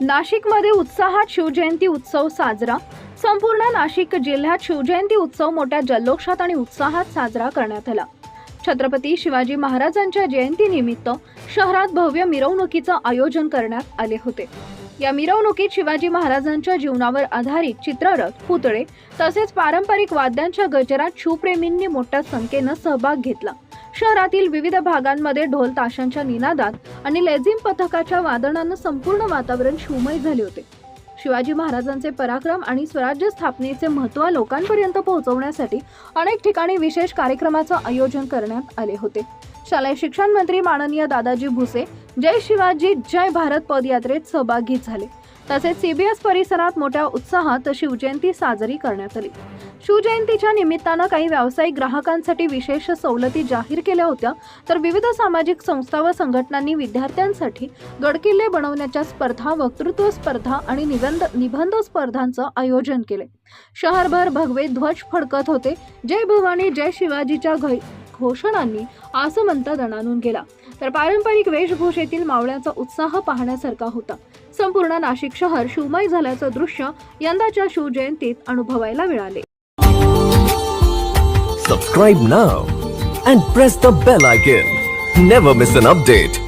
नाशिकमध्ये उत्साहात शिवजयंती उत्सव साजरा. संपूर्ण नाशिक जिल्ह्यात शिवजयंती उत्सव मोठ्या जल्लोषात आणि उत्साहात साजरा करण्यात आला. छत्रपती शिवाजी महाराजांच्या जयंतीनिमित्त शहरात भव्य मिरवणुकीचं आयोजन करण्यात आले होते. या मिरवणुकीत शिवाजी महाराजांच्या जीवनावर आधारित चित्ररथ पुतळे तसेच पारंपरिक वाद्यांच्या गजरात शिवप्रेमींनी मोठ्या संख्येनं सहभाग घेतला. शहरातील विविध भागांमध्ये ढोल ताशांच्या निनादात आणि लेझिम पथकाच्या वादनानं संपूर्ण वातावरण शिवमय झाले होते. शिवाजी महाराजांचे पराक्रम आणि स्वराज्य स्थापनेचे महत्त्व लोकांपर्यंत पोहोचवण्यासाठी अनेक ठिकाणी विशेष कार्यक्रमाचं आयोजन करण्यात आले होते. शालेय शिक्षण मंत्री माननीय दादाजी भुसे जय शिवाजी जय भारत पदयात्रेत सहभागी झाले. तसेच सीबीएस परिसरात मोठ्या उत्साहात शिवजयंती साजरी करण्यात आली. शिवजयंतीच्या निमित्तानं काही व्यावसायिक ग्राहकांसाठी विशेष सवलती जाहीर केल्या होत्या तर विविध सामाजिक संस्था व संघटनांनी विद्यार्थ्यांसाठी गडकिल्ले बनवण्याच्या स्पर्धा वक्तृत्व स्पर्धा आणि निबंध निबंध स्पर्धांचं आयोजन केले. शहरभर भगवे ध्वज फडकत होते. जय भवानी जय शिवाजीच्या घोषणांनी आसमंत दणानून गेला. तर पारंपरिक वेशभूषेतील मावळ्याचा उत्साह पाहण्यासारखा होता. संपूर्ण नाशिक शहर शिवमय झाल्याचं दृश्य यंदाच्या शिवजयंतीत अनुभवायला मिळाले. Subscribe now and press the bell icon never miss an update